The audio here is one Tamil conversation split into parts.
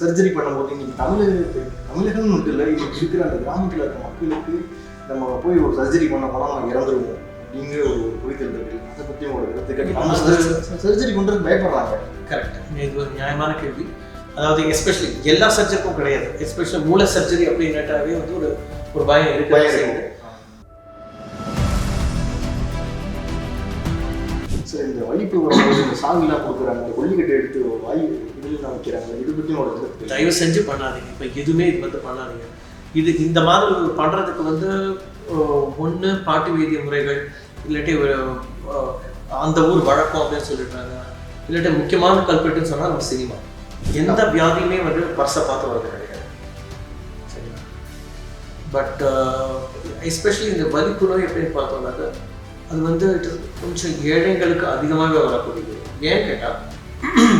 சர்ஜரி பண்ணும்போது இன்னைக்கு தமிழக தமிழகம் மட்டும் இல்லை இன்னைக்கு இருக்கிற அந்த கிராமத்தில் இருக்க மக்களுக்கு நம்ம போய் ஒரு சர்ஜரி பண்ண போனால் நம்ம இறந்துருவோம். அப்படிங்கிற ஒரு புரிதல் இருக்கு. அதை பற்றி ஒரு கருத்துக்கள் சர்ஜரி பண்ணுறது பயப்படுறாங்க. கரெக்ட் இது ஒரு நியாயமான கேள்வி. அதாவது எஸ்பெஷலி எல்லா சர்ஜரிக்கும் கிடையாது. எஸ்பெஷலி மூளை சர்ஜரி அப்படின்னாட்டாவே வந்து ஒரு ஒரு பயம் இருக்கு. பயம் இருக்கு. சார் இந்த வலிப்பு வரும்போது இந்த சாவிலாம் கொடுக்குறாங்க. கொல்லிக்கட்டை எடுத்து வாய் இதில் வைக்கிறாங்க இது பற்றியும் ஒரு தயவு செஞ்சு பண்ணாதீங்க. இப்போ எதுவுமே இது வந்து பண்ணாதீங்க. இது இந்த மாதிரி பண்ணுறதுக்கு வந்து ஒன்று பாட்டு வைத்திய முறைகள் இல்லாட்டி அந்த ஊர் வழக்கம் அப்படின்னு சொல்லிடுறாங்க. இல்லாட்டி முக்கியமான கல்பெட்டுன்னு சொன்னால் நம்ம சினிமா. எந்த வியாதியுமே வந்து பர்சை பார்த்து வரது கிடையாது. சரிங்களா? பட் எஸ்பெஷலி இந்த வலிப்புணர்வு எப்படின்னு பார்த்தோம்னாக்க அது வந்து கொஞ்சம் ஏழைங்களுக்கு அதிகமாகவே வரக்கூடியது. ஏன்னு கேட்டால்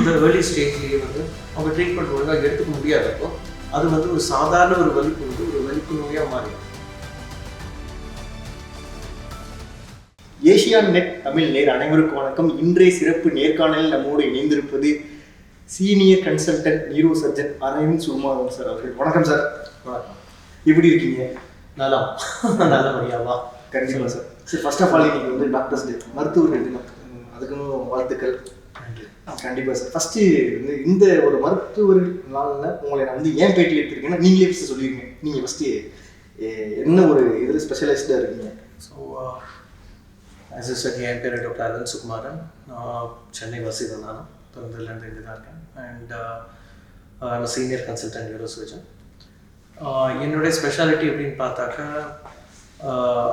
இந்த ஏர்லி ஸ்டேஜ்லேயே வந்து அவங்க ட்ரீட்மெண்ட் ஒழுங்காக எடுத்துக்க முடியாதப்போ அது வந்து ஒரு சாதாரண ஒரு வலிப்பு வந்து ஒரு வலிப்பு நோயாக மாறிடும். ஏசியான் நெட் தமிழ் நேர் அனைவருக்கும் வணக்கம். இன்றைய சிறப்பு நேர்காணலில் நம்மோடு இணைந்திருப்பது senior consultant neuro surgeon Aravind Sukumaran sir அவர்கள். வணக்கம் சார். வணக்கம். எப்படி இருக்கீங்க? நல்லா. நல்ல முடியாவா கண்டிப்பாக sir. Sir. First of all இன்னைக்கு வந்து டாக்டர்ஸ் டே மருத்துவர்கள் தினம். அதுக்குன்னு வாழ்த்துக்கள். கண்டிப்பாக சார். ஃபஸ்ட்டு வந்து இந்த ஒரு மருத்துவர் நாளில் உங்களை நான் வந்து ஏன் பேட்டி எடுத்திருக்கேன்னா நீங்களே ஃபஸ்ட்டு சொல்லியிருக்கீங்க நீங்கள் ஃபஸ்ட்டு என்ன ஒரு இதில் ஸ்பெஷலைஸ்டாக இருக்கீங்க? ஸோ ஆஸ் இஸ் என் பேர் டாக்டர் அருண் சுகுமாரன். நான் சென்னை வசிதம் நான். பிறந்ததுலேருந்து இங்கே தான் இருக்கேன். And I'm senior consultant neuro surgeon என்னுடைய ஸ்பெஷாலிட்டி அப்படின்னு பார்த்தாக்கா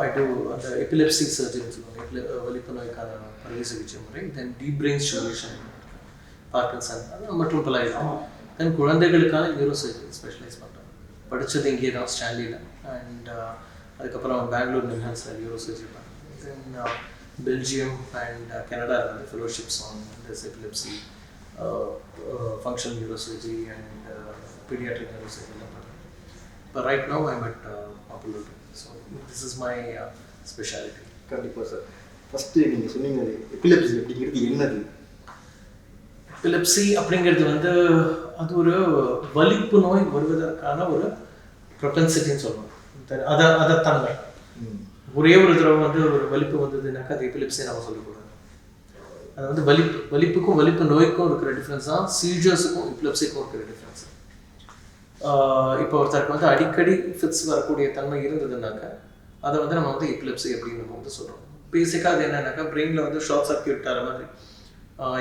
ஐ uh, டூ அந்த எபிலெப்சி சர்ஜன் சொல்லுவாங்க. Epile- வலிப்பு நோய்க்கான அறுவை சிகிச்சை முறை then deep brain stimulation Parkinson மற்றும் பல இருக்கும் தென் குழந்தைகளுக்கான நியூரோ சர்ஜரி ஸ்பெஷலைஸ் பண்ணுறேன் படித்தது இங்கே தான் ஸ்டான்லியில். அண்ட் அதுக்கப்புறம் பெங்களூர் நிம்ஹான்ஸில் நியூரோ சர்ஜரி பண்ணேன் தென் பெல்ஜியம் அண்ட் கனடா வந்து fellowships on this epilepsy functional neuro surgery and paediatric neuro சர்ஜரிலாம் பண்ணுறேன் இப்போ right no I'm at popular so this is my speciality கண்டிப்பாக சார். ஃபஸ்ட்டு நீங்கள் சொன்னீங்க எபிலெப்சி அப்படிங்கிறது என்னது? எபிலெப்சி அப்படிங்கிறது வந்து அது ஒரு வலிப்பு நோய் வருவதற்கான ஒரு ப்ரொபென்சிட்டின்னு சொல்லுவோம். தெ- அதை அதை தாங்க ஒரே ஒரு தடவை வந்து ஒரு வலிப்பு வந்ததுனாக்கா அது எபிலெப்சி நம்ம சொல்லக்கூடாது. அது வந்து வலிப்பு வலிப்புக்கும் வலிப்பு நோய்க்கும் இருக்கிற டிஃப்ரென்ஸ் தான் சீஜர்ஸுக்கும் எபிலெப்சிக்கும் இருக்கிற டிஃப்ரென்ஸ் இப்போ ஒருத்தருக்கு வந்து அடிக்கடி ஃபிட்ஸ் வரக்கூடிய தன்மை இருந்ததுனாக்கா அதை வந்து நம்ம வந்து எபிலெப்சி அப்படின்னு நம்ம வந்து சொல்கிறோம் பேசிக்காக அது என்னன்னாக்கா பிரெயினில் வந்து ஷார்ட் சர்க்யூட் ஆகிற மாதிரி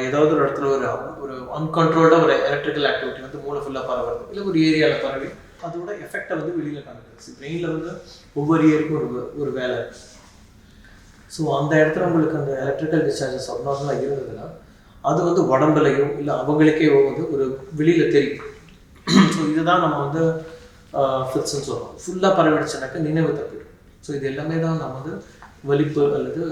ஏதாவது ஒரு இடத்துல ஒரு ஒரு அன்கண்ட்ரோல்டாக ஒரு எலக்ட்ரிக்கல் ஆக்டிவிட்டி வந்து மூளை ஃபுல்லாக பரவுறது இல்லை ஒரு ஏரியாவில் பரவி அதோட எஃபெக்டை வந்து வெளியில் காமிக்கிறது. பிரெயினில் வந்து ஒவ்வொரு ஏரியாவுக்கும் ஒரு ஒரு வேலை ஸோ அந்த இடத்துல உங்களுக்கு அந்த எலக்ட்ரிக்கல் டிஸ்சார்ஜஸ் அப்நார்மலாக இருந்ததுன்னா அது வந்து உடம்புலையோ இல்லை அவங்களுக்கே வந்து ஒரு வெளியில் தெரியும். ஸோ இதுதான் நம்ம வந்து ஃபிட்ஸ்ன்னு சொல்கிறோம் ஃபுல்லாக பரவிடுச்சுனாக்கா நினைவு தப்பிடும். ஸோ இது எல்லாமே தான் நம்ம வந்து வலிப்பு அல்லது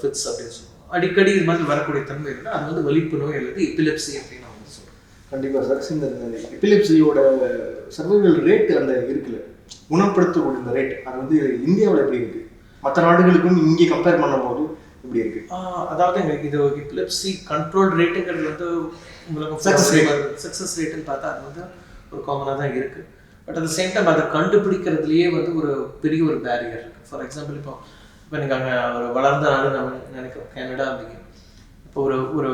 ஃபிட்ஸ் அப்படின்னு சொல்லுவோம் அடிக்கடி இது மாதிரி வரக்கூடிய தன்மை இருந்தால் அது வந்து வலிப்பு நோய் அல்லது எபிலெப்சி அப்படின்னு நம்ம வந்து சொல்கிறோம் கண்டிப்பாக சார் இந்த எபிலெப்சியோட சர்வைவல் ரேட் அந்த இருக்குல்ல குணப்படுத்தக்கூடிய இந்த ரேட் அது வந்து இந்தியாவில் எப்படி இருக்கு? மற்ற நாடுகளுக்கும் இங்கே கம்பேர் பண்ணும்போது எப்படி இருக்கு? அதாவது எங்களுக்கு இது எபிலெப்சி கண்ட்ரோல் ரேட்டுங்கிறது வந்து உங்களுக்கு Success rate. சக்ஸஸ் ரேட்டுன்னு பார்த்தா அது வந்து ஒரு காமனாக தான் இருக்குது பட் அட் சேம் டைம் அதை கண்டுபிடிக்கிறதுலையே வந்து ஒரு பெரிய ஒரு பேரியர் இருக்குது ஃபார் எக்ஸாம்பிள் இப்போ இப்போ நீங்கள் அங்கே ஒரு வளர்ந்த நாடு நம்ம நினைக்கிறோம் கனடா அப்படிங்க. இப்போ ஒரு ஒரு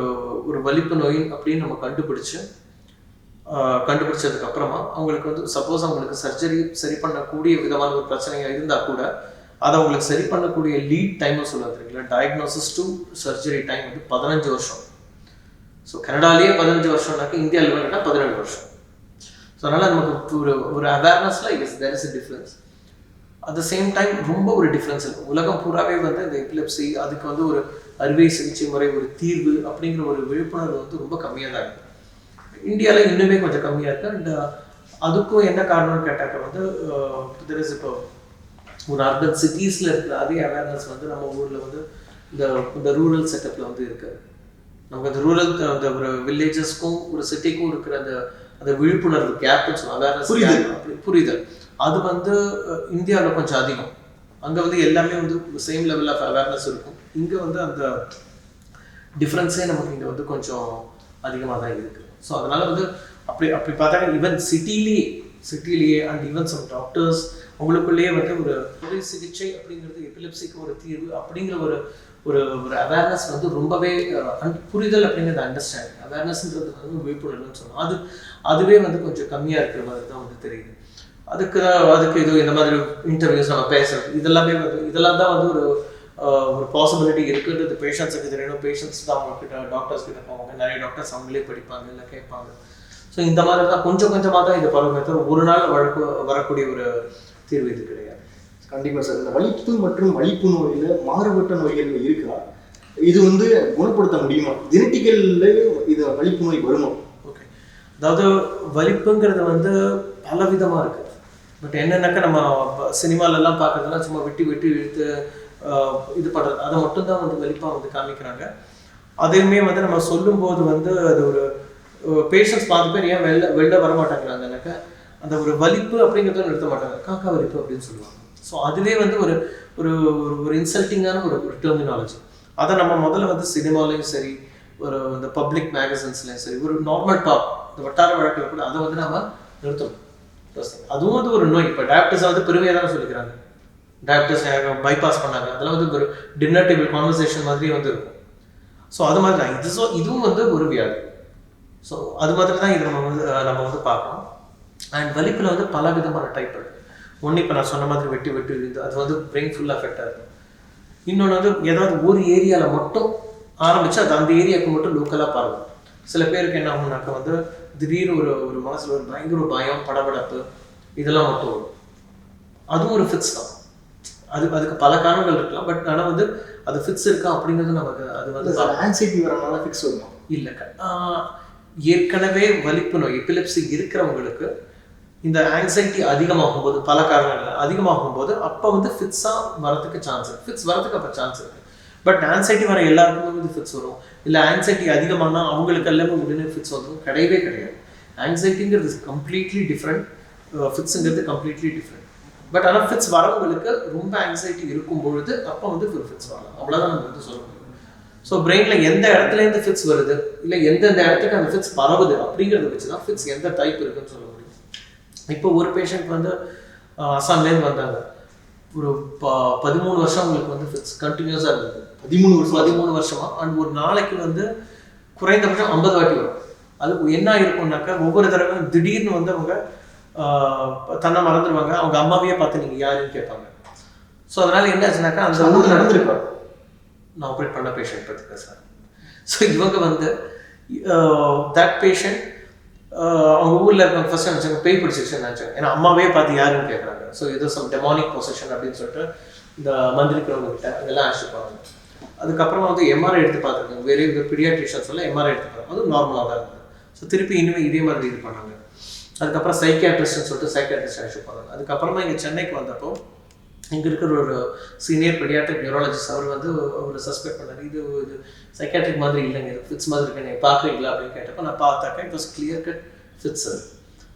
ஒரு வலிப்பு நோய் அப்படின்னு நம்ம கண்டுபிடிச்சு கண்டுபிடிச்சதுக்கு அப்புறமா அவங்களுக்கு வந்து சப்போஸ் அவங்களுக்கு சர்ஜரி சரி பண்ணக்கூடிய விதமான ஒரு பிரச்சனைகள் இருந்தால் கூட அதை அவங்களுக்கு சரி பண்ணக்கூடிய லீட் டைம்னு சொல்லுவாங்க தெரியுங்களா? டயக்னோசிஸ் டு சர்ஜரி டைம் வந்து பதினஞ்சு வருஷம். ஸோ கனடாலேயே பதினஞ்சு வருஷம்னாக்க இந்தியாவில் வேணும்னா பதினேழு வருஷம். ஸோ அதனால் நமக்கு ஒரு ஒரு அவேர்னஸில் is there is a difference at the same time ரொம்ப ஒரு டிஃப்ரென்ஸ் இருக்கு. உலகம் பூராவே வந்து இந்த எபிலெப்சி அதுக்கு வந்து ஒரு அறுவை சிகிச்சை முறை ஒரு தீர்வு அப்படிங்கிற ஒரு விழிப்புணர்வு வந்து ரொம்ப கம்மியாக தான் இருக்கு. இந்தியாவில் இன்னுமே கொஞ்சம் கம்மியாக இருக்கு. அண்ட் அதுக்கும் என்ன காரணம்னு கேட்டாக்க வந்து இஸ் இப்போ ஒரு அர்பன் சிட்டிஸில் இருக்கிற அதே அவேர்னஸ் வந்து நம்ம ஊரில் வந்து இந்த இந்த ரூரல் செட்டப்பில் வந்து இருக்குது நமக்கு அந்த ரூரல் அந்த ஒரு வில்லேஜஸ்க்கும் ஒரு சிட்டிக்கும் இருக்கிற அந்த அந்த விழிப்புணர்வு கேப்னு சொல்லுவோம் அவேர்னஸ் புரிதல். புரிதல் அது வந்து இந்தியாவில் கொஞ்சம் அதிகம். அங்கே வந்து எல்லாமே வந்து சேம் லெவல் ஆஃப் அவேர்னஸ் இருக்கும். இங்கே வந்து அந்த டிஃப்ரென்ஸே நமக்கு இங்கே வந்து கொஞ்சம் அதிகமாக தான் இருக்குது ஸோ அதனால் வந்து அப்படி அப்படி பார்த்தாங்க ஈவன் சிட்டிலேயே சிட்டிலேயே அண்ட் ஈவன் சம் டாக்டர்ஸ் அவங்களுக்குள்ளேயே வந்து ஒரு அறுவை சிகிச்சை அப்படிங்கிறது எபிலிப்சிக்கு ஒரு தீர்வு அப்படிங்கிற ஒரு ஒரு ஒரு அவேர்னஸ் வந்து ரொம்பவே புரிதல் அப்படிங்கிறது அண்டர்ஸ்டாண்டிங் அவேர்னஸ்ன்றது வந்து விழிப்புணர்வுன்னு சொல்லணும் அது அதுவே வந்து கொஞ்சம் கம்மியாக இருக்கிற மாதிரி தான் வந்து தெரியுது. அதுக்கு தான் அதுக்கு இது இந்த மாதிரி இன்டர்வியூஸ் நம்ம பேசுறது. இதெல்லாமே வந்து இதெல்லாம் தான் வந்து ஒரு ஒரு பாசிபிலிட்டி இருக்குன்றது. பேஷண்ட்ஸுக்கு தெரியணும். பேஷண்ட்ஸ் தான் அவங்க கிட்ட டாக்டர்ஸ் கிட்ட போவாங்க. நிறைய டாக்டர்ஸ் அவங்களே படிப்பாங்க இல்லை கேட்பாங்க. ஸோ இந்த மாதிரி தான் கொஞ்சம் கொஞ்சமாக தான் இது பரவுமே தவிர ஒரு நாள் வழக்கு வரக்கூடிய ஒரு தீர்வு இது கிடையாது. கண்டிப்பா சார். இந்த வலிப்பு மற்றும் வலிப்பு நோயில மாறுபட்ட நோய்கள் இருக்கா? இது வந்து குணப்படுத்த முடியுமா? ஜெனட்டிக்கல்ல இது வலிப்பு நோய் வருமா? ஓகே அதாவது வலிப்புங்கிறது வந்து பல விதமா இருக்கு. பட் என்னென்னாக்கா நம்ம சினிமாலெல்லாம் பார்க்குறதுலாம் சும்மா வெட்டி வெட்டி இழுத்து இது பண்ணுறது அதை மட்டும்தான் வந்து வெளிப்பாக வந்து காமிக்கிறாங்க. அதையுமே வந்து நம்ம சொல்லும்போது வந்து அது ஒரு பேஷன்ஸ் பாதி பேர் ஏன் வெளில வெளில வர மாட்டாங்கிறாங்கனாக்கா அந்த ஒரு வலிப்பு அப்படிங்கிறத நிறுத்த மாட்டாங்க. காக்கா வலிப்பு அப்படின்னு சொல்லுவாங்க. ஸோ அதுவே வந்து ஒரு ஒரு ஒரு- ஒரு இன்சல்ட்டிங்கான ஒரு ஒரு டெர்மினாலஜி அதை நம்ம முதல்ல வந்து சினிமாலையும் சரி ஒரு இந்த பப்ளிக் மேகசின்ஸ்லையும் சரி ஒரு நார்மல் டாக் இந்த வட்டார வழக்கில் கூட அதை வந்து நம்ம நிறுத்தணும். அதுவும் வந்து ஒரு நோய். இப்போ டயபிட்டிஸ் வந்து பெருமையாக தானே சொல்லிக்கிறாங்க. டயபிட்டிஸ் பைபாஸ் பண்ணாங்க. அதெல்லாம் வந்து ஒரு டின்னர் டேபிள் கான்வர்சேஷன் மாதிரி வந்து இருக்கும். ஸோ அது மாதிரி தான். இது ஸோ இதுவும் வந்து ஒரு வியாதி. ஸோ அது மாதிரி தான் இது நம்ம வந்து நம்ம வந்து பார்க்கணும். அண்ட் வலிப்பில் வந்து பல விதமான டைப் இருக்குது ஒன்று இப்போ நான் சொன்ன மாதிரி வெட்டி வெட்டி விழுந்து அது வந்து பிரெயின் ஃபுல் அஃபெக்டாக இருக்கும். இன்னொன்று வந்து ஏதாவது ஒரு ஏரியாவில் மட்டும் ஆரம்பித்து அது அந்த ஏரியாவுக்கு மட்டும் லோக்கலாக பரவும். சில பேருக்கு என்ன ஆகும்னாக்கா வந்து திடீர்னு ஒரு ஒரு மனசில் ஒரு பயங்கர பயம் படபடப்பு இதெல்லாம் மட்டும் வரும். அதுவும் ஒரு ஃபிக்ஸ் தான். அது அதுக்கு பல காரணங்கள் இருக்கலாம் பட் ஆனால் வந்து அது ஃபிக்ஸ் இருக்கா அப்படிங்கிறது நமக்கு அது வந்து ஆன்சைட்டி வரனால ஃபிக்ஸ் வருமா. இல்லை ஏற்கனவே வலிப்பு நோய் எபிலிப்சி இருக்கிறவங்களுக்கு இந்த ஆங்ஸைட்டி அதிகமாகும் போது பல காரணங்கள் அதிகமாகும் போது அப்போ வந்து ஃபிட்ஸாக வரதுக்கு சான்ஸ் இருக்கு. ஃபிட்ஸ் வரதுக்கு அப்போ சான்ஸ் இருக்கு. பட் ஆன்சைட்டி வர எல்லாருக்குமே வந்து ஃபிட்ஸ் வரும். இல்லை ஆங்ஸைட்டி அதிகமானா அவங்களுக்கு எல்லாமே உடனே ஃபிட்ஸ் வந்துடும் கிடையவே கிடையாது. ஆங்ஸைட்டிங்கிறது கம்ப்ளீட்லி டிஃப்ரெண்ட் ஃபிட்ஸுங்கிறது கம்ப்ளீட்லி டிஃப்ரெண்ட் பட் ஆனால் ஃபிட்ஸ் வரவங்களுக்கு ரொம்ப ஆங்ஸைட்டி இருக்கும் பொழுது அப்போ வந்து ஃபிட்ஸ் வரலாம். அவ்வளோதான் நம்ம வந்து சொல்ல முடியும். ஸோ பிரெயினில் எந்த இடத்துல இருந்து ஃபிட்ஸ் வருது? இல்லை எந்தெந்த இடத்துக்கு அந்த ஃபிட்ஸ் பரவுது? அப்படிங்கிறத வச்சு தான் ஃபிட்ஸ் எந்த டைப் இருக்குன்னு சொல்ல முடியும். இப்போ ஒரு பேஷண்ட் வந்து அசாம்லேருந்து வந்தாங்க. ஒரு ப பதிமூணு வருஷம் அவங்களுக்கு வந்து ஃபிட்ஸ் கண்டினியூஸாக இருந்தது. பதிமூணு வருஷம் பதிமூணு வருஷமா? அண்ட் ஒரு நாளைக்கு வந்து குறைந்தபட்சம் ஐம்பது வாட்டி வரும். அது என்ன இருக்கும்னாக்கா ஒவ்வொரு தடவையும் திடீர்னு வந்து அவங்க தன்னை மறந்துடுவாங்க அவங்க அம்மாவையே பார்த்து நீங்கள் யாருன்னு கேட்பாங்க. ஸோ அதனால என்ன ஆச்சுனாக்கா அந்த அது ஊரில் நடந்திருக்கா? நான் ஆப்ரேட் பண்ண பேஷண்ட் பற்றி பேசுகிறேன் ஸோ இவங்க வந்து தட் பேஷண்ட் அவங்க ஊரில் இருக்கவங்க ஃபர்ஸ்ட் நினச்சாங்க பேய் பிடிச்சிருச்சுன்னு நினச்சாங்க. ஏன்னா அம்மாவே பார்த்து யாருன்னு கேட்குறாங்க. ஸோ ஏதோ சம் டெமானிக் பொசிஷன் அப்படின்னு சொல்லிட்டு இந்த மந்திரிக்கிறவங்க கிட்ட இதெல்லாம் அழைச்சிட்டு போகிறாங்க அதுக்கப்புறமா வந்து எம்ஆர்ஐ எடுத்து பார்த்துருக்காங்க. வேறு இந்த பீடியாட்ரிஷியன்ஸ் எல்லாம் எம்ஆர்ஐ எடுத்து பார்த்தாங்க அதுவும் நார்மலாக தான் இருந்தது. ஸோ திருப்பி இனிமேல் இதே மாதிரி இது பண்ணாங்க. அதுக்கப்புறம் சைக்கியாட்ரிஸ்ட்னு சொல்லிட்டு சைக்கியாட்ரிஸ்ட் அழைச்சிட்டு போனாங்க அதுக்கப்புறமா இங்கே சென்னைக்கு வந்தப்போ இங்கே இருக்கிற ஒரு சீனியர் பெடியாட்ரிக் நியூராலஜிஸ்ட் அவர் வந்து ஒரு சஸ்பெக்ட் பண்ணார். இது இது சைக்காட்ரிக் மாதிரி இல்லைங்க இது ஃபிட்ஸ் மாதிரி இருக்கு நீங்கள் பார்க்குறீங்களா அப்படின்னு கேட்டப்போ நான் பார்த்தாக்க it was clear cut fits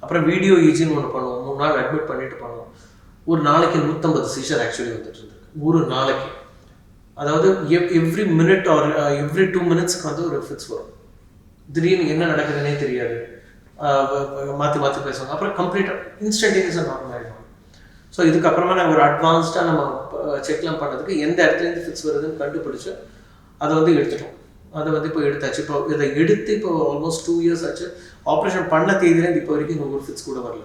அப்புறம் வீடியோ ஈஜின்னு ஒன்று பண்ணுவோம். மூணு நாள் அட்மிட் பண்ணிட்டு பண்ணுவோம். ஒரு நாளைக்கு நூற்றம்பது சீஷர் ஆக்சுவலி வந்துட்டு இருந்திருக்கு. ஒரு நாளைக்கு. அதாவது every minute or every two மினிட்ஸ்க்கு வந்து ஒரு ஃபிட்ஸ் வரும். திடீர்னு என்ன நடக்குதுன்னே தெரியாது. மாற்றி மாற்றி பேசுவாங்க. அப்புறம் கம்ப்ளீட்டாக இன்ஸ்டன்டேனியஸாக நார்மல் ஆகிடும் ஸோ இதுக்கப்புறமா நாங்கள் ஒரு அட்வான்ஸ்டாக நம்ம செக்லாம் பண்ணதுக்கு எந்த இடத்துலேருந்து ஃபிக்ஸ் வருதுன்னு கண்டுபிடிச்சு அதை வந்து எடுத்துட்டோம். அதை வந்து இப்போ எடுத்தாச்சு. இப்போ இதை எடுத்து இப்போ ஆல்மோஸ்ட் டூ இயர்ஸ் ஆச்சு. ஆப்ரேஷன் பண்ண தேதியிலேருந்து இப்போ வரைக்கும் இங்கே ஒரு ஃபிக்ஸ் கூட வரல.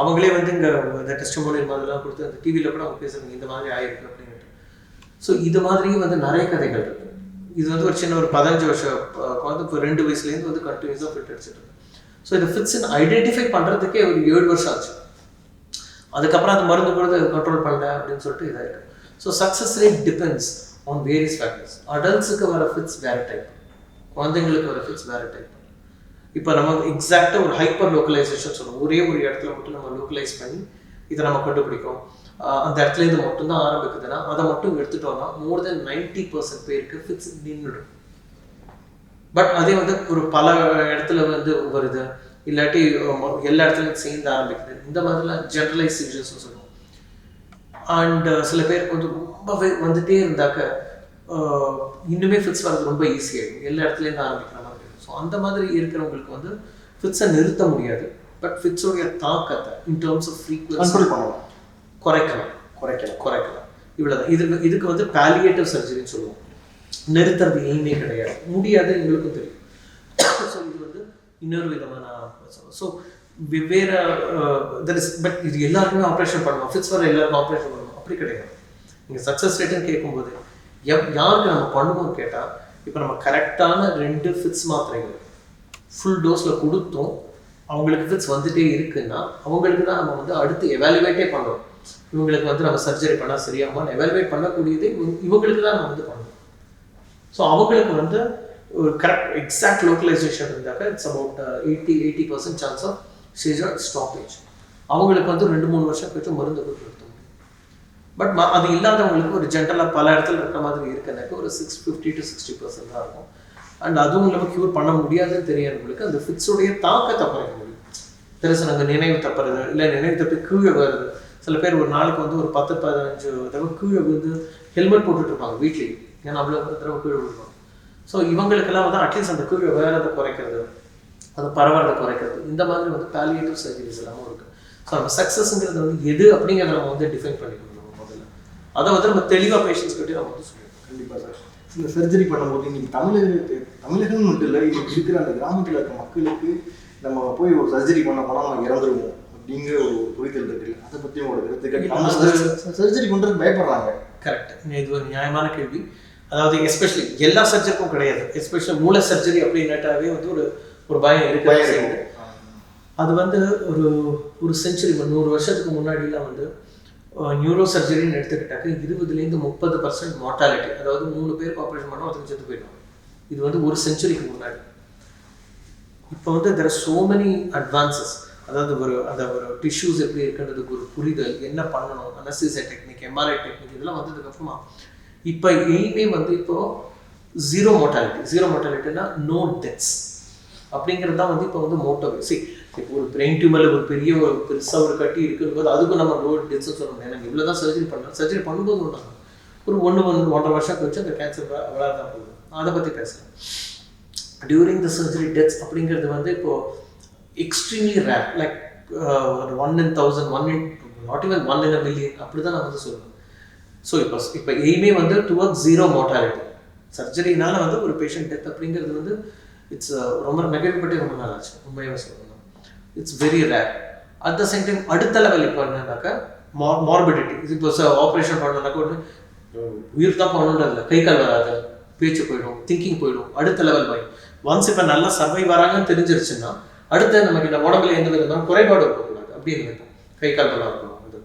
அவங்களே வந்து இங்கே இந்த மொழி மாதிரிலாம் கொடுத்து அந்த டிவியில் கூட அவங்க பேசுகிறாங்க இந்த மாதிரி ஆயிருக்கு அப்படின்னு ஸோ இது மாதிரியும் வந்து நிறைய கதைகள் இருக்கு. இது வந்து ஒரு சின்ன ஒரு பதினஞ்சு வருஷம் குழந்தை இப்போ ரெண்டு வயசுலேருந்து வந்து கண்டினியூஸாக ஃபிட் அடிச்சிட்டு இருக்கு. ஸோ இந்த ஃபிட்ஸ் ஐடென்டிஃபை பண்ணுறதுக்கே ஒரு ஏழு வருஷம் ஆச்சு. அதுக்கப்புறம் அந்த மருந்து கூட கண்ட்ரோல் பண்ணல அப்படின்னு சொல்லிட்டு இதாயிருக்கு so success rate depends on various factors அடல்ட்ஸுக்கு வர ஃபிட்ஸ் வேற டைப் குழந்தைங்களுக்கு வர ஃபிட்ஸ் வேற டைப் இப்போ நம்ம எக்ஸாக்டாக ஒரு ஹைப்பர் லோக்கலைசேஷன் சொல்லுவோம் ஒரே ஒரு இடத்துல மட்டும் நம்ம லோக்கலைஸ் பண்ணி இதை நம்ம கண்டுபிடிக்கும் அந்த இடத்துல இருந்து மட்டும்தான் ஆரம்பிக்குதுன்னா அதை மட்டும் எடுத்துட்டோம்னா மோர் தென் நைன்டி பர்சன்ட் பேருக்கு ஃபிட்ஸ் நின்றுடும். பட் அதே வந்து ஒரு பல இடத்துல வந்து வருது. இல்லாட்டி எல்லா இடத்துலையும் சேர்ந்து ஆரம்பிக்குது. இந்த மாதிரிலாம் ஜென்ரலைஸ் சீரியஸ்னு சொல்லுவோம். அண்ட் சில பேருக்கு வந்து ரொம்பவே வந்துட்டே இருந்தாக்க இன்னுமே ஃபிட்ஸ் வர்றது ரொம்ப ஈஸியாகிடும் எல்லா இடத்துலேருந்து ஆரம்பிக்கிற மாதிரி ஸோ அந்த மாதிரி இருக்கிறவங்களுக்கு வந்து ஃபிட்ஸை நிறுத்த முடியாது. பட் ஃபிட்ஸோடைய தாக்கத்தை இன் டேர்ம்ஸ் ஆஃப் ஃப்ரீக்வன்சி பண்ணலாம் குறைக்கலாம். குறைக்கலாம் குறைக்கலாம். இவ்வளோதான் இதுக்கு இதுக்கு வந்து பாலியேட்டிவ் சர்ஜரின்னு சொல்லுவோம். நிறுத்துறது எய்மே கிடையாது. முடியாது எங்களுக்கும் தெரியும். ஸோ இது வந்து இன்னொரு விதமான ஸோ வெவ்வேறு தட் இஸ் பட் இது எல்லாருக்குமே ஆப்ரேஷன் பண்ணணும் ஃபிட்ஸ் வர எல்லாருக்கும் ஆப்ரேஷன் பண்ணுவோம். அப்படி கிடையாது. நீங்கள் சக்ஸஸ் ரேட்டுன்னு கேட்கும்போது எப் யாருக்கு நம்ம பண்ணுவோம் கேட்டால் இப்போ நம்ம கரெக்டான ரெண்டு ஃபிட்ஸ் மாத்திரைகள் ஃபுல் டோஸில் கொடுத்தோம். அவங்களுக்கு ஃபிட்ஸ் வந்துட்டே இருக்குன்னா அவங்களுக்கு தான் நம்ம வந்து அடுத்து எவாலுவேட்டே பண்ணுறோம் இவங்களுக்கு வந்து நம்ம சர்ஜரி பண்ணால் சரியாகுமா? எவாலுவேட் பண்ணக்கூடியது இவங்க- இவங்களுக்கு தான் நம்ம வந்து பண்ணணும். ஸோ அவங்களுக்கு வந்து ஒரு கரெக்ட் எக்ஸாக்ட் லோக்கலைசேஷன் இருந்தாக்க it's about eighty eighty percent chance of seizure stoppage அவங்களுக்கு வந்து ரெண்டு மூணு வருஷம் கழிச்சு மருந்து கொடுத்து பட் அது இல்லாதவங்களுக்கு ஒரு ஜென்ரலாக பல இடத்துல இருக்கிற மாதிரி இருக்குனாக்க ஒரு six fifty to sixty percent தான் இருக்கும். அண்ட் அதுவும் இல்லாமல் க்யூர் பண்ண முடியாதுன்னு தெரியறவங்களுக்கு அந்த ஃபிட்ஸுடைய தாக்கத்தை குறைக்க முடியும். தெரிசு நாங்கள் நினைவு தப்புறது இல்லை நினைவு தப்பி கீழே வருது. சில பேர் ஒரு நாளைக்கு வந்து ஒரு பத்து பதினஞ்சு தடவை கீழே விழுந்து ஹெல்மெட் போட்டுட்டு இருப்பாங்க வீட்லேயும் ஏன்னா அவ்வளோ தடவை கீழே விழுவாங்க ஸோ இவங்களுக்கெல்லாம் வந்து அட்லீஸ்ட் அந்த கீழே வேறதை குறைக்கிறது அது பரவறதை குறைக்கிறது இந்த மாதிரி வந்து பாலியேட்டிவ் சர்ஜரிஸ் எல்லாமும் இருக்குது ஸோ நம்ம சக்ஸஸ்ங்கிறது வந்து எது அப்படிங்கிறத நம்ம வந்து டிஃபைன் பண்ணிக்கணும் நம்ம முதல்ல. அதை வந்து நம்ம தெளிவாக பேஷண்ட்ஸ் கிட்டே நம்ம வந்து சொல்லணும் கண்டிப்பாக சார். இந்த சர்ஜரி பண்ணும்போது இன்னைக்கு தமிழக தமிழகம் மட்டும் இல்லை இன்னைக்கு இருக்கிற அந்த கிராமத்தில் இருக்க மக்களுக்கு நம்ம போய் ஒரு சர்ஜரி பண்ண போனால் நம்ம இறந்துருவோம். அப்படிங்கிற ஒரு புரிதல் இருக்கு. அதை பற்றி உங்களோட கருத்துக்கள் சர்ஜரி பண்ணுறது பயப்படுறாங்க. கரெக்ட் இது ஒரு நியாயமான கேள்வி. அதாவது எஸ்பெஷலி எல்லா சர்ஜருக்கும் கிடையாது. எஸ்பெஷலி மூளை சர்ஜரி அப்படின்னாட்டாவே வந்து ஒரு ஒரு பயம் இருக்கு. அது வந்து ஒரு ஒரு செஞ்சுரி நூறு வருஷத்துக்கு முன்னாடிலாம் வந்து நியூரோ சர்ஜரின்னு எடுத்துக்கிட்டாக்க இருபதுலேருந்து முப்பது பர்சன்ட் மார்ட்டாலிட்டி அதாவது மூணு பேருக்கு ஆப்ரேஷன் பண்ணால் ஒருத்தங்க செத்து போயிடுவாங்க. இது வந்து ஒரு செஞ்சுரிக்கு முன்னாடி. இப்போ வந்து there are so many advances அதாவது ஒரு அந்த ஒரு டிஷ்யூஸ் எப்படி இருக்குன்றதுக்கு ஒரு புரிதல் என்ன பண்ணணும் அனசிச டெக்னிக் எம்ஆர்ஐ டெக்னிக் இதெல்லாம் வந்ததுக்கப்புறமா இப்போ எய்மே வந்து இப்போது ஜீரோ மோட்டாலிட்டி ஜீரோ மோட்டாலிட்டினா நோ டெத்ஸ் அப்படிங்கிறது தான் வந்து இப்போ வந்து மோட்டோ சி இப்போ ஒரு பிரெயின் டியூமரில் ஒரு பெரிய ஒரு பெருசாக ஒரு கட்டி இருக்கும்போது அதுக்கும் நம்ம லோ டெத்ஸ் சொல்ல முடியாது எனக்கு இவ்வளோ தான் சர்ஜரி பண்ணலாம் சர்ஜரி பண்ணும்போது ஒன்றாங்க ஒரு ஒன்று ஒன்று ஒன்றரை வருஷம் கழிச்சு அந்த கேன்சர் வளர்தான் போகுது அதை பற்றி பேசலாம். டியூரிங் த சர்ஜரி டெத்ஸ் அப்படிங்கிறது வந்து இப்போது எக்ஸ்ட்ரீம்லி ரேர் லைக் ஒரு one in thousand one in not even one in a million அப்படி தான் நான் வந்து சொல்லுவேன் ஸோ இப்போ இப்போ எய்மே வந்து டுவர்க் ஜீரோ மோட்டாலிட்டி சர்ஜரினால வந்து ஒரு பேஷண்ட் டெத் அப்படிங்கிறது வந்து இட்ஸ் uh, ரொம்ப நெகட்டிவிட்டி ரொம்ப நாள் ஆச்சு. உண்மையாக சொல்லணும் it's very rare at the same time அடுத்த லெவல் இப்போ என்னன்னாக்கா மார் மார்பிடிட்டி இப்போ ஆப்ரேஷன் பண்ணனாக்கா ஒரு உயிர் தான் பண்ணணுன்றது கை கால் வராது பேச்சு போயிடும் திங்கிங் போயிடும். அடுத்த லெவல் பயம் ஒன்ஸ் இப்போ நல்லா சர்வை வராங்கன்னு தெரிஞ்சிருச்சுன்னா அடுத்து நமக்கு இந்த உடம்புல எந்த விதமான குறைபாடு இருக்கக்கூடாது. அப்படின்னு நினைப்போம் கை கால் நல்லா இருக்கணும். அது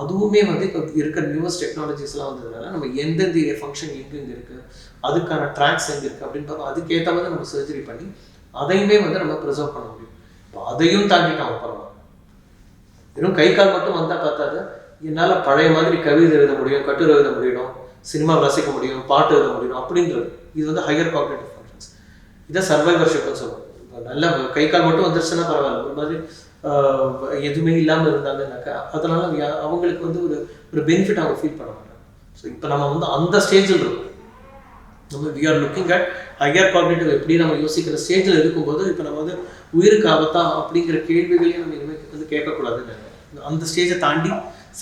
அதுவுமே வந்து இப்போ இருக்கிற நியூவஸ்ட் டெக்னாலஜிஸ்லாம் வந்ததுனால நம்ம எந்தெந்த ஃபங்க்ஷன் எங்கெங்க இருக்குது அதுக்கான ட்ராக்ஸ் எங்கே இருக்குது அப்படின்னு பார்த்தோம் அதுக்கேற்ற மாதிரி நம்ம சர்ஜரி பண்ணி அதையுமே வந்து நம்ம ப்ரிசர்வ் பண்ண முடியும். இப்போ அதையும் தாண்டிட்டாங்க பரவாயில்ல. வெறும் கை கால் மட்டும் வந்தால் பார்த்தாது என்னால் பழைய மாதிரி கவிதை எழுத முடியும் கட்டுரை எழுத முடியும் சினிமா ரசிக்க முடியும் பாட்டு எழுத முடியும் அப்படின்றது. இது வந்து ஹையர் காக்னேட்டிவ் ஃபங்க்ஷன்ஸ் இதை சர்வைவர்ஷிப்னு சொல்லுவோம் நல்ல கை கால் மட்டும் வந்துருச்சுன்னா பரவாயில்ல. ஒரு மாதிரி எதுவுமே இல்லாமல் இருந்தாங்கன்னாக்கா அதனால அவங்களுக்கு வந்து ஒரு ஒரு பெனிஃபிட் அவங்க ஃபீல் பண்ண மாட்டாங்க. ஸோ இப்போ நம்ம வந்து அந்த ஸ்டேஜில் இருக்கோம். நம்ம we are looking at higher cognitive எப்படி நம்ம யோசிக்கிற ஸ்டேஜில் இருக்கும்போது இப்போ நம்ம வந்து உயிருக்கு ஆபத்தா அப்படிங்கிற கேள்விகளையும் நம்ம இனிமேல் வந்து கேட்கக்கூடாதுன்னு அந்த ஸ்டேஜை தாண்டி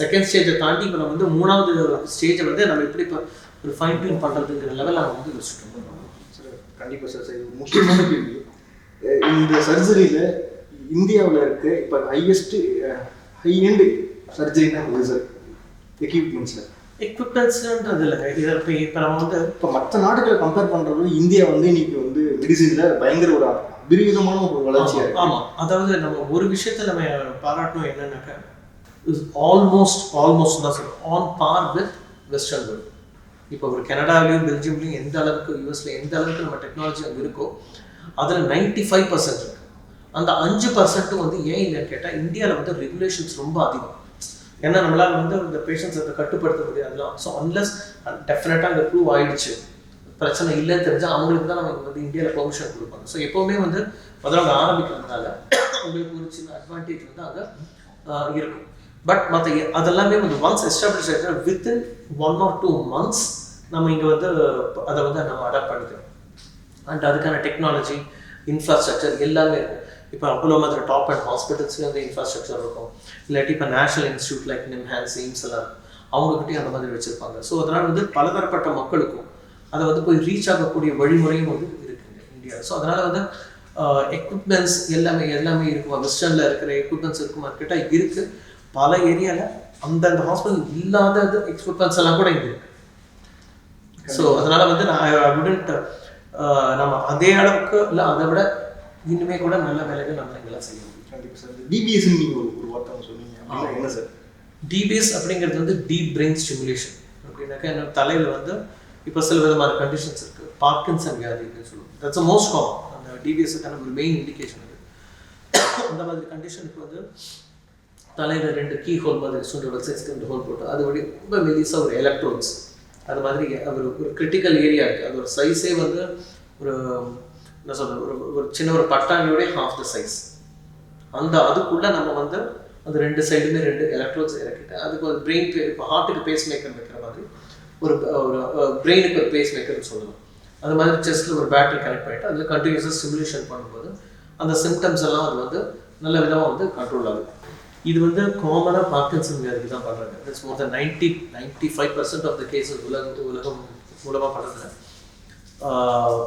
செகண்ட் ஸ்டேஜை தாண்டி இப்போ நம்ம வந்து மூணாவது ஸ்டேஜை வந்து நம்ம எப்படி இப்போ ஒரு ஃபைன் டியூன் பண்ணுறதுங்கிற லெவலில் நம்ம வந்து யோசிச்சுட்டு கண்டிப்பாக சார். சார் இது முக்கியமான கேள்வி. இந்த சர்ஜரியில் இந்தியாவில் இருக்க. இப்போ ஹையஸ்ட் ஹை எண்ட் சர்ஜரினா இது சார் எக்யூப்மெண்ட் சார் எக்யூப்மெண்ட்ஸ்ன்றது இல்லைங்க இதில் இப்போ இப்போ நம்ம வந்து இப்போ மற்ற நாடுகளை கம்பேர் பண்ணுறப்போ இந்தியா வந்து இன்னைக்கு வந்து மெடிசினில் பயங்கர ஒரு அபரிவிதமான ஒரு வளர்ச்சியாக இருக்கு. ஆமாம் அதாவது நம்ம ஒரு விஷயத்தை நம்ம பாராட்டணும் என்னன்னாக்கா இஸ் ஆல்மோஸ்ட் ஆல்மோஸ்ட் தான் சொல்லுவோம் on par with western world இப்போ ஒரு கனடாவிலையும் பெல்ஜியம்லையும் எந்த அளவுக்கு யூஎஸ்ல எந்த அளவுக்கு நம்ம டெக்னாலஜி அங்கே இருக்கோ அதில் நைன்டி ஃபைவ் பர்சன்ட் இருக்கு. அந்த அஞ்சு பர்சன்ட்டும் வந்து ஏன் இல்லைன்னு கேட்டால் இந்தியாவில் வந்து ரெகுலேஷன்ஸ் ரொம்ப அதிகம். ஏன்னா நம்மளால வந்து இந்த பேஷண்ட்ஸ் அதை கட்டுப்படுத்த முடியாதுலாம் ஸோ அன்லஸ் டெஃபினட்டாக இந்த ப்ரூவ் ஆயிடுச்சு. பிரச்சனை இல்லைன்னு தெரிஞ்சால் அவங்களுக்கு தான் நமக்கு வந்து இந்தியாவில் பெர்மிஷன் கொடுப்பாங்க. ஸோ எப்போவுமே வந்து முதல்ல ஆரம்பிக்கிறதுனால உங்களுக்கு ஒரு சின்ன அட்வான்டேஜ் வந்து அங்கே இருக்கும். பட் மற்ற அதெல்லாமே வந்து ஒன்ஸ் எஸ்டாப்ளிஷ் ஆகிடுச்சா within one or two months நம்ம இங்கே வந்து அதை வந்து நம்ம அடாப்ட் பண்ணிக்கிறோம் அண்ட் அதுக்கான டெக்னாலஜி இன்ஃப்ராஸ்ட்ரக்சர் எல்லாமே இருக்கு. இப்போ அப்போலோ மாதிரி டாப் அண்ட் ஹாஸ்பிட்டல்ஸ்லேயும் அந்த இன்ஃப்ராஸ்ட்ரக்சர் இருக்கும். இல்லாட்டி இப்போ national institute like NIMHANS AIIMS எல்லாம் அவங்ககிட்டயும் அந்த மாதிரி வச்சுருப்பாங்க. ஸோ அதனால் வந்து பலதரப்பட்ட மக்களுக்கும் அதை வந்து போய் ரீச் ஆகக்கூடிய வழிமுறையும் வந்து இருக்குங்க இந்தியா ஸோ அதனால் வந்து எக்யூப்மெண்ட்ஸ் எல்லாமே எல்லாமே இருக்கும்? வெஸ்டர்னில் இருக்கிற எக்யூப்மெண்ட்ஸ் இருக்குமா? மார்க்கெட்டாக இருக்குது பல ஏரியாவில் அந்தந்த ஹாஸ்பிட்டல் இல்லாத எக்யூப்மெண்ட்ஸ் எல்லாம் கூட இங்கே இருக்கு. ஸோ அதனால வந்து நான் ஐ நம்ம அதே அளவுக்கு இல்லை அதை விட இன்னுமே கூட நல்ல வேலைகள் நம்ம இங்கெல்லாம் செய்ய முடியும். கண்டிப்பா சார். டிபிஎஸ் நீங்க ஒரு வார்த்தை சொன்னீங்க. என்ன சார்? டிபிஎஸ் அப்படிங்கிறது வந்து டீப் பிரெயின் ஸ்டிமுலேஷன் அப்படின்னாக்கா என்னோட தலையில் வந்து இப்போ சில விதமான கண்டிஷன்ஸ் இருக்கு. பார்க்கின்சன் வியாதி அப்படின்னு சொல்லுவோம் தட்ஸ் மோஸ்ட் காமன் அந்த டிபிஎஸ்க்கான ஒரு மெயின் இண்டிகேஷன் அது. அந்த மாதிரி கண்டிஷனுக்கு வந்து தலையில் ரெண்டு கீ ஹோல் மாதிரி சுண்டல் சைஸ்க்கு ரெண்டு ஹோல் போட்டு அது வழி ரொம்ப மெலிசாக ஒரு எலக்ட்ரோட்ஸ் அது மாதிரி ஒரு ஒரு கிரிட்டிக்கல் ஏரியா இருக்குது அது ஒரு சைஸே வந்து ஒரு என்ன சொல்கிறது ஒரு ஒரு சின்ன ஒரு பட்டாணியோட ஹாஃப் த சைஸ் அந்த அதுக்குள்ளே நம்ம வந்து அந்த ரெண்டு சைடுமே ரெண்டு எலக்ட்ரோட்ஸ் இறக்கிட்டு அதுக்கு ஒரு பிரெயின் இப்போ ஹார்ட்டுக்கு பேஸ் மேக்கர் வைக்கிற மாதிரி ஒரு ஒரு பிரெயினுக்கு ஒரு பேஸ் மேக்கர்னு சொல்லலாம். அது மாதிரி செஸ்ட்டில் ஒரு பேட்டரி கனெக்ட் பண்ணிவிட்டு அதில் கண்டினியூஸாக சிமுலேஷன் பண்ணும்போது அந்த சிம்டம்ஸ் எல்லாம் அது வந்து நல்ல விதமாக வந்து கண்ட்ரோல் ஆகுது. இது வந்து காமனாக பார்க்கின்சன் வியாதிக்கு தான் பண்ணுறாங்க it's more than ninety ninety five percent of the cases உலகம் உலகம் மூலமாக பண்ணுறது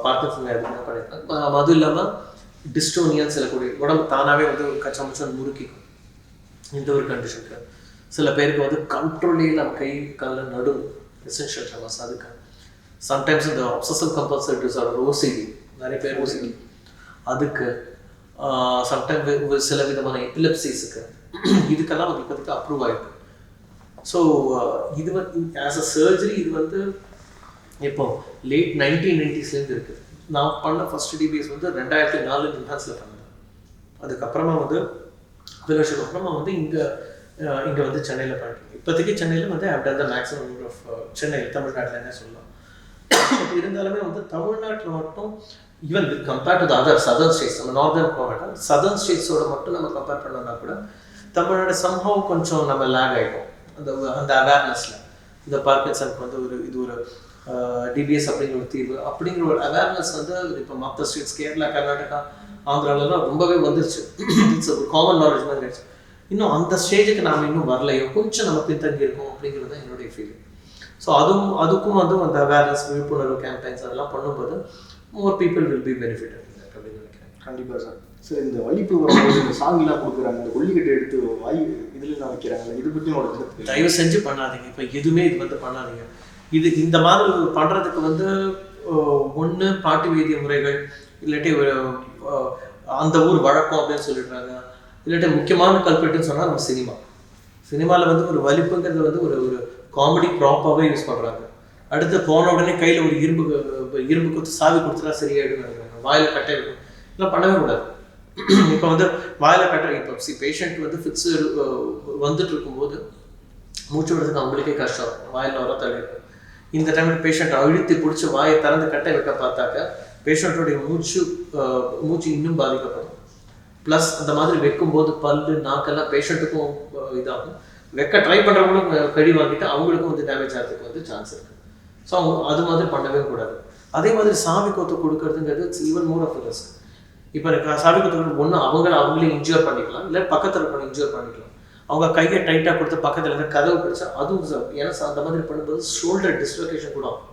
பார்க்கின்சன் வியாதிக்கு தான் பண்ணியிருக்காங்க அதுவும் இல்லாமல் டிஸ்டோனியான்னு சொல்லக்கூடிய உடம்பு தானாகவே வந்து கச்சமச்சம் முறுக்கிக்கும். இந்த ஒரு கண்டிஷனுக்கு சில பேருக்கு வந்து கண்ட்ரோலே நம்ம கை காலில் நடு எசென்ஷியல் ட்ரமஸ் அதுக்கு. சம்டைம்ஸ் இந்த obsessive compulsive disorder ஓசிடி நிறைய பேர் ஓசிடி அதுக்கு சம்டைம் சில விதமான எபிலப்சிஸுக்கு இதுக்கெல்லாம் வந்து இப்போதைக்கு அப்ரூவ் ஆயிருக்கு ஸோ இது வந்து ஆஸ் அ சர்ஜரி இது வந்து இப்போ லேட் நைன்டீன் நைன்டிஸ்லேருந்து இருக்குது நான் பண்ண ஃபர்ஸ்ட் டிபிஎஸ் வந்து ரெண்டாயிரத்தி நாலு நிம்ஹான்ஸில் பண்ணேன் அதுக்கப்புறமா வந்து அது வருஷத்துக்கு அப்புறமா வந்து இங்கே uh, இங்கே வந்து சென்னையில் பண்ணிட்டேன். இப்போதைக்கு சென்னையில் வந்து I've done the maximum number of Chennai தமிழ்நாட்டில் சொல்லலாம். இருந்தாலுமே வந்து தமிழ்நாட்டில் மட்டும் even with compare to the other southern states நம்ம நார்தர்ன் போக சதர்ன் ஸ்டேட்ஸோட மட்டும் நம்ம கம்பேர் பண்ணோம்னா கூட தமிழ்நாடு சம்பவம் கொஞ்சம் நம்ம லேக் ஆகிட்டோம் அந்த அந்த அவேர்னஸில் இந்த பார்க்கின்சனுக்கு வந்து ஒரு இது ஒரு டிபிஎஸ் அப்படிங்கிற ஒரு தீர்வு. அப்படிங்கிற ஒரு அவேர்னஸ் வந்து இப்போ மற்ற ஸ்டேட்ஸ் கேரளா கர்நாடகா ஆந்திராலலாம் ரொம்பவே வந்துருச்சு. இட்ஸ் ஒரு காமன் நாலேஜ் மாதிரி ஆயிடுச்சு. இன்னும் அந்த ஸ்டேஜுக்கு நாம் இன்னும் வரலையோ கொஞ்சம் நம்ம பின்தங்கி இருக்கோம் அப்படிங்கிறது தான் என்னுடைய ஃபீலிங் ஸோ அதுவும் அதுக்கும் வந்து அந்த அவேர்னஸ் விழிப்புணர்வு கேம்பெயின்ஸ் அதெல்லாம் பண்ணும்போது more people will be benefit அப்படின்னு நினைக்கிறேன். கண்டிப்பாக சார். சார் இந்த வலிப்பு வரும்போது இந்த சாங்கிலாம் கொடுக்குறாங்க. இந்த கொல்லிக்கட்டை எடுத்து வாய் இதுல நான் வைக்கிறாங்க. இது பற்றி உங்களோட கருத்து தயவு செஞ்சு பண்ணாதீங்க. இப்போ எதுவுமே இது வந்து பண்ணாதீங்க. இது இந்த மாதிரி பண்ணுறதுக்கு வந்து ஒன்று பாட்டு வேதிய முறைகள் இல்லாட்டி அந்த ஊர் வழக்கம் அப்படின்னு சொல்லிடுறாங்க. இல்லாட்டி முக்கியமான கல்பெட்டுன்னு சொன்னால் நம்ம சினிமா. சினிமாவில் வந்து ஒரு வலிப்புங்கிறது வந்து ஒரு ஒரு காமெடி ப்ராப்பாகவே யூஸ் பண்ணுறாங்க அடுத்து போன உடனே கையில் ஒரு இரும்பு இரும்பு கொடுத்து சாவி கொடுத்துட்டா சரியாயிடும் வாயில் கட்டை இருக்கும். இதெல்லாம் பண்ணவே கூடாது. இப்போ வந்து வாயில் கட்ட இப்போ சி பேஷண்ட் வந்து ஃபிக்ஸ் வந்துட்டு இருக்கும்போது மூச்சு விடுறதுக்கு அவங்களுக்கே கஷ்டம். வாயில் வர தள்ளி இருக்கும். இந்த டைமில் பேஷண்ட் அழுத்தி பிடிச்சி வாயை திறந்து கட்டை வைக்க பார்த்தாக்க பேஷண்ட்டோடைய மூச்சு மூச்சு இன்னும் பாதிக்கப்படும். ப்ளஸ் அந்த மாதிரி வைக்கும்போது பல்லு நாக்கெல்லாம் பேஷண்ட்டுக்கும் இதாகும். வெக்க ட்ரை பண்ணுறவங்களும் கழி வாங்கிட்டு அவங்களுக்கும் வந்து டேமேஜ் ஆகிறதுக்கு வந்து சான்ஸ் இருக்குது ஸோ அவங்க அது மாதிரி பண்ணவே கூடாது. அதே மாதிரி சாமி கொத்து கொடுக்கறதுங்கிறது ஈவன் மோர் ஆஃப் ரிஸ்க் இப்போ எனக்கு ஒன்று அவங்கள அவங்களே இன்ஜூர் பண்ணிக்கலாம். இல்லை பக்கத்தில் இருக்கணும் இன்ஜூர் பண்ணிக்கலாம். அவங்க கையை டைட்டாக கொடுத்து பக்கத்தில் இருக்க கதவு பிடிச்சா அதுவும் ஏன்னா அந்த மாதிரி பண்ணும்போது ஷோல்டர் டிஸ்லொகேஷன் கூட ஆகும்.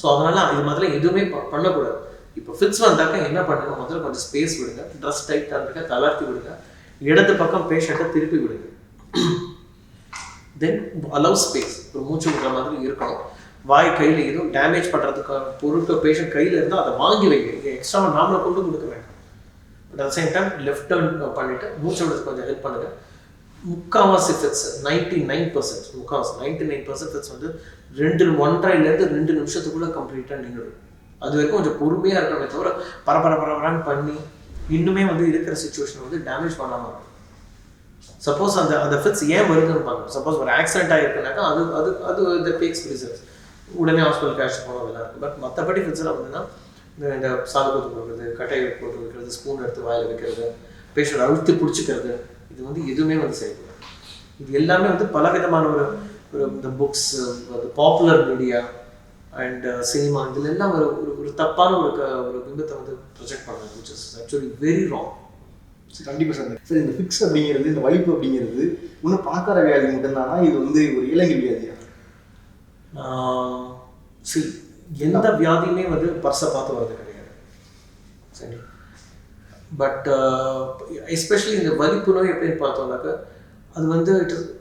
ஸோ அதனால் இது மாதிரிலாம் எதுவுமே பண்ணக்கூடாது. இப்போ ஃபிட்ஸ் வந்தாக்க என்ன பண்ணுங்க முதல்ல கொஞ்சம் ஸ்பேஸ் விடுங்க. ட்ரெஸ் டைட்டாக இருக்க தளர்த்தி விடுங்க. இடது பக்கம் பேஷண்ட்டை திருப்பி விடுங்க. தென் அலவ் ஸ்பேஸ் ஒரு மூச்சு விடுற மாதிரி இருக்கணும். வாய் கையில் எதுவும் டேமேஜ் பண்ணுறதுக்கான பொருட்கள் பேஷண்ட் கையில் இருந்தால் அதை வாங்கி வைங்க. எக்ஸ்ட்ரா நாமளை கொண்டு கொடுக்க வேண்டாம். But at same time left turn பண்ணிவிட்டு மூச்சு விடுறது கொஞ்சம் ஹெல்ப் பண்ணுங்கள் முக்காவாசி ஃபிட்ஸ் நைன்டி நைன் பர்சன்ட் முக்காவாசி நைன்டி நைன் பர்சன்ட் ஃபிட்ஸ் வந்து ரெண்டு ஒன்றரைலேருந்து ரெண்டு நிமிஷத்துக்குள்ளே கம்ப்ளீட்டாக நிகழும் அது வரைக்கும் கொஞ்சம் பொறுமையாக இருக்கணுமே தவிர பரபர பரபரான்னு பண்ணி இன்னுமே வந்து இருக்கிற சுச்சுவேஷன் வந்து டேமேஜ் பண்ணாமல் இருக்கும். சப்போஸ் அந்த அந்த ஃபிட்ஸ் ஏன் வருதுன்னு பார்க்கணும் சப்போஸ் ஒரு ஆக்சிடென்ட் ஆகிருக்குனாக்கா அது அது அது இந்த டேக்ஸ் ரிசர்ச் உடனே ஹாஸ்பிட்டல் கேஷ் போனோம் அதெல்லாம் இருக்கும் பட் மற்றபடி ஃபிட்ஸ்லாம் வந்துன்னா இந்த இந்த சாது கொத்து கொடுக்குறது கட்டையை போட்டு வைக்கிறது ஸ்பூன் எடுத்து வாயில் வைக்கிறது பேஷண்ட் அழுத்தி பிடிச்சிக்கிறது இது வந்து எதுவுமே வந்து செய்யக்கூடாது. இது எல்லாமே வந்து பல விதமான ஒரு ஒரு இந்த புக்ஸ் அந்த பாப்புலர் மீடியா அண்ட் சினிமா இதில் எல்லாம் ஒரு ஒரு ஒரு தப்பான ஒரு க- ஒரு பிம்பத்தை வந்து ப்ரொஜெக்ட் பண்ணுறது which is actually very wrong கண்டிப்பாக சார். சார் இந்த ஃபிக்ஸ் அப்படிங்கிறது இந்த வலிப்பு அப்படிங்கிறது இன்னும் பணக்கார வியாதி மட்டும்தானா? இது வந்து ஒரு இலங்கை வியாதியா? சரி எந்த வியாதியுமே வந்து பர்ஸை பார்த்து வர்றது கிடையாது. சரி. பட் எஸ்பெஷலி இந்த வலிப்பு நோய் எப்படின்னு பார்த்தோம்னாக்கா அது வந்து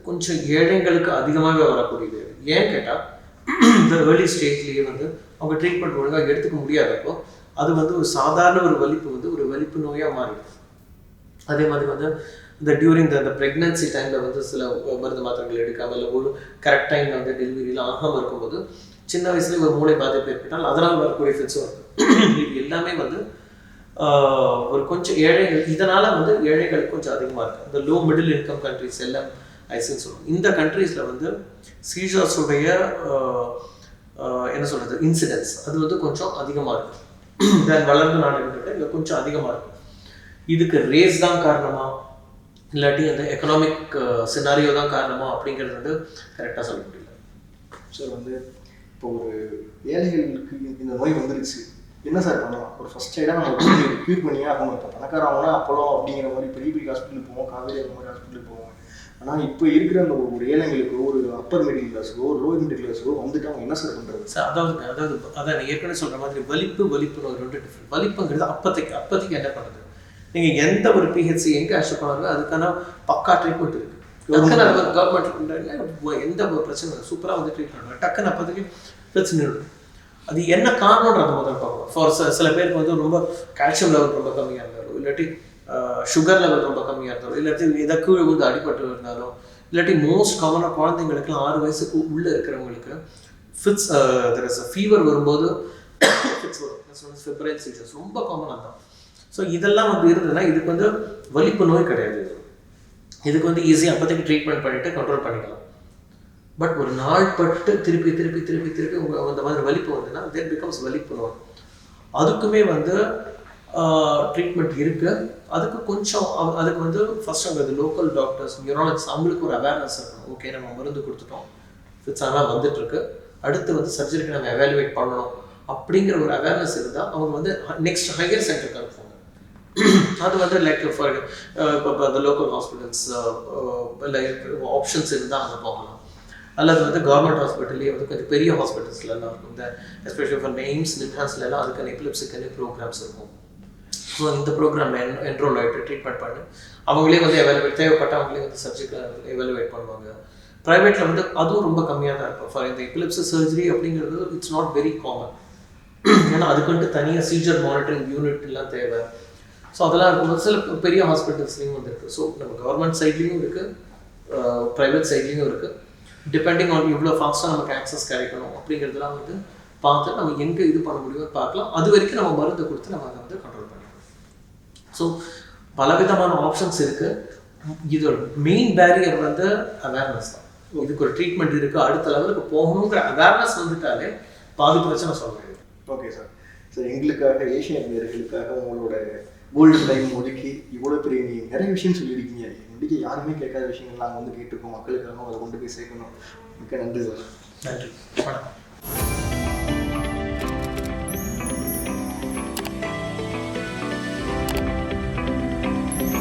கொஞ்சம் ஏழைங்களுக்கு அதிகமாகவே வரக்கூடியது. ஏன் கேட்டால் இந்த ஏர்லி ஸ்டேஜ்லேயே வந்து அவங்க ட்ரீட்மெண்ட் ஒழுங்காக எடுத்துக்க முடியாதப்போ அது வந்து ஒரு சாதாரண ஒரு வலிப்பு வந்து ஒரு வலிப்பு நோயாக மாறிடும் அதே மாதிரி வந்து இந்த டியூரிங் இந்த ப்ரெக்னன்சி டைமில் வந்து சில மருந்து மாத்திரைகள் எடுக்காமல் இல்லை ஒரு கரெக்ட் டைமில் வந்து டெலிவரியில் ஆகாமல் இருக்கும்போது சின்ன வயசுலேயே ஒரு மூளை பாதிப்பு ஏற்பட்டால் அதனால் வரக்கூடிய ஃபிட்ஸும் வரும் இது எல்லாமே வந்து ஒரு கொஞ்சம் ஏழைகள் இதனால் வந்து ஏழைகள் கொஞ்சம் அதிகமாக இருக்குது இந்த லோ மிடில் இன்கம் கண்ட்ரிஸ் எல்லாம் ஐசின்னு சொல்லுவோம் இந்த கண்ட்ரீஸில் வந்து சீசர்ஸுடைய என்ன சொல்கிறது இன்சிடென்ட்ஸ் அது வந்து கொஞ்சம் அதிகமாக இருக்குது தென் வளர்ந்த நாடுகள் இங்கே கொஞ்சம் அதிகமாக இருக்கும் இதுக்கு ரேஸ் தான் காரணமாக இல்லாட்டி அந்த எக்கனாமிக் சினாரியோ தான் காரணமா அப்படிங்கிறது வந்து கரெக்டாக சொல்ல முடியல. சார் வந்து இப்போ ஒரு ஏழைகளுக்கு இந்த நோய் வந்துருச்சு. என்ன சார் பண்ணலாம்? ஒரு ஃபர்ஸ்ட் எய்டாக நம்ம க்யூர் பண்ணியே ஆகணும். இப்போ பணக்காரன் ஆகணும் அப்போலோ அப்படிங்கிற மாதிரி பெரிய பெரிய ஹாஸ்பிட்டல் போவோம். காவேரி அந்த மாதிரி ஹாஸ்பிட்டல் போவோம். ஆனால் இப்போ இருக்கிற அந்த ஒரு ஏழைங்களுக்கோ ஒரு அப்பர் மிடில் கிளாஸுக்கோ ஒரு லோவர் மிடில் கிளாஸுக்கோ வந்துட்டு அவங்க என்ன சார் பண்ணுறது சார் அதாவது அதாவது அதான் ஏற்கனவே சொல்ற மாதிரி வலிப்பு வலிப்புன்னு ஒரு ரெண்டு டிஃப்ரெண்ட் வலிப்புங்கிறது அப்போதைக்கு அப்போதைக்கு என்ன பண்ணுது? நீங்கள் எந்த ஒரு பிஹெச்சி எங்கே அஷ்டம் பண்ணாலும் அதுக்கான பக்கா ட்ரீட்மெண்ட் இருக்கு. டக்குன்னு கவர்மெண்ட் எந்த ஒரு பிரச்சனை சூப்பராக வந்து ட்ரீட் பண்ணுறாங்க டக்குன்னு அப்போதைக்கு பிரச்சனை அது என்ன காரணம்ன்றத முதல்ல பார்க்கணும் ஃபார் சில பேருக்கு வந்து ரொம்ப கால்சியம் லெவல் ரொம்ப கம்மியாக இருந்தாலும் இல்லாட்டி சுகர் லெவல் ரொம்ப கம்மியாக இருந்தாலும் இல்லாட்டி எதை கீழே வந்து அடிபட்டு இருந்தாலும் இல்லாட்டி மோஸ்ட் காமனாக குழந்தைங்களுக்குலாம் ஆறு வயசுக்கு உள்ளே இருக்கிறவங்களுக்கு ஃபிட்ஸ் ஃபீவர் வரும்போது ஃபிட்ஸ் வரும். ஃபெப்ரைல் சீசன்ஸ் ரொம்ப காமனாக தான் ஸோ இதெல்லாம் வந்து இருந்ததுன்னா இதுக்கு வந்து வலிப்பு நோய் கிடையாது இதுக்கு வந்து ஈஸியாக அப்போதைக்கு ட்ரீட்மெண்ட் பண்ணிட்டு கண்ட்ரோல் பண்ணிக்கலாம். பட் ஒரு நாள் பட்டு திருப்பி திருப்பி திருப்பி திருப்பி உங்கள் அந்த மாதிரி வலிப்பு வந்துன்னா தென் பிகம்ஸ் வலிப்பு நோய். அதுக்குமே வந்து ட்ரீட்மெண்ட் இருக்கு. அதுக்கு கொஞ்சம் அதுக்கு வந்து ஃபர்ஸ்ட் அங்கே லோக்கல் டாக்டர்ஸ் நியூராலஜிஸ்ட் அவங்களுக்கு ஒரு அவேர்னஸ் இருக்கணும். ஓகே நம்ம மருந்து கொடுத்துட்டோம். ஃபிட்ஸ் ஆனால் வந்துட்டு அடுத்து வந்து சர்ஜரிக்கு நம்ம எவாலுவேட் பண்ணணும். அப்படிங்கிற ஒரு அவேர்னஸ் இருந்தால் அவங்க வந்து நெக்ஸ்ட் ஹையர் சென்டருக்கு அது வந்து லைக் ஃபார் இப்போ அந்த லோக்கல் ஹாஸ்பிட்டல்ஸ் இல்லை ஆப்ஷன்ஸ் இருந்தால் அங்கே போகலாம். அல்லது வந்து கவர்மெண்ட் ஹாஸ்பிட்டல்லே வந்து கொஞ்சம் பெரிய ஹாஸ்பிட்டல்ஸ்லாம் இருக்கும். இந்த எஸ்பெஷலி ஃபார் எய்ம்ஸ் நிம்ஹான்ஸ்லாம் அதுக்கான எபிலிப்ஸுக்கான ப்ரோக்ராம்ஸ் இருக்கும். ஸோ இந்த ப்ரோக்ராம் என் என்ரோல் ஆகிட்டு ட்ரீட்மெண்ட் பண்ணி. அவங்களே வந்து எவாலுவேட் தேவைப்பட்ட அவங்களே வந்து சர்ஜிக்கல் எவாலுவேட் பண்ணுவாங்க. ப்ரைவேட்டில் வந்து அதுவும் ரொம்ப கம்மியாக தான் இருக்கும். ஃபார் இந்த எபிலிப்ஸ் சர்ஜரி அப்படிங்கிறது இட்ஸ் நாட் வெரி காமன் ஏன்னா அதுக்குன்ட்டு தனியாக சீஜர் மானிட்டரிங் யூனிட்லாம் தேவை. ஸோ அதெல்லாம் இருக்கும்போது சில பெரிய ஹாஸ்பிட்டல்ஸ்லேயும் வந்து இருக்குது ஸோ நம்ம கவர்மெண்ட் சைட்லேயும் இருக்குது ப்ரைவேட் சைட்லேயும் இருக்குது டிபெண்டிங் ஆன் இவ்வளோ ஃபாஸ்ட்டாக நமக்கு ஆக்சஸ் கிடைக்கணும் அப்படிங்கிறதுலாம் வந்து பார்த்து நம்ம எங்கே இது பண்ண முடியுமோ பார்க்கலாம். அது வரைக்கும் நம்ம மருந்து கொடுத்து நம்ம அதை வந்து கண்ட்ரோல் பண்ணலாம். ஸோ பலவிதமான ஆப்ஷன்ஸ் இருக்குது இதோட மெயின் பேரியர் வந்து அவேர்னஸ் தான். இதுக்கு ஒரு ட்ரீட்மெண்ட் இருக்குது அடுத்த லெவலுக்கு போகணுங்கிற அவேர்னஸ் வந்துட்டாலே பாதி பிரச்சனை சொல்ல முடியாது ஓகே சார் சார் எங்களுக்காக ஏஷியன் நேர்களுக்காக உங்களோட கோல்டு டைம் ஒதுக்கி இவ்வளோ பெரிய நீ நிறைய விஷயம் சொல்லியிருக்கீங்க. முடிக்க யாருமே கேட்காத விஷயங்கள் நாங்கள் வந்து கேட்டிருக்கோம். மக்களுக்காக அதை கொண்டு போய் சேர்க்கணும். மிக்க நன்றி சார். நன்றி. வணக்கம்.